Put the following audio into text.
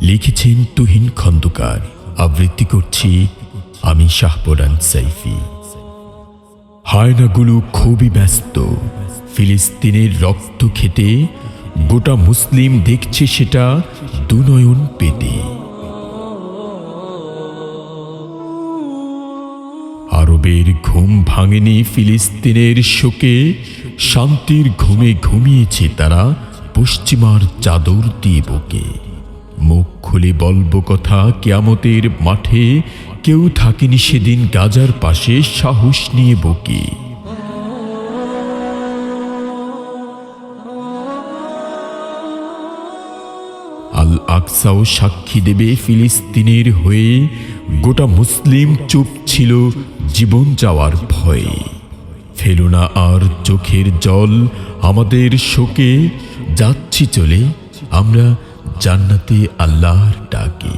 লিখেছেন তুহিন খন্দকার। আবৃত্তি করছি আমি শাহপরান সাইফি। হায়নাগুলো খুবই ব্যস্ত। ফিলিস্তিনের রক্ত খেতে গোটা মুসলিম দেখছে সেটা দুনয়ন পেতে। আরবের ঘুম ভাঙেনি ফিলিস্তিনের শোকে, শান্তির ঘুমে ঘুমিয়েছে তারা পশ্চিমার চাদর দিয়ে বুকে মুখ খুলে বলব কথা কেয়ামতের মাঠে, কেউ থাকেনি সেদিন গাজার পাশে সাহস নিয়ে বকে। আল আকসাও সাক্ষী দেবে ফিলিস্তিনের হয়ে, গোটা মুসলিম চুপ ছিল জীবন যাওয়ার ভয়ে। ফেলো না আর চোখের জল আমাদের শোকে যাচ্ছি চলে আমরা জান্নাতে আল্লাহর ডাকে।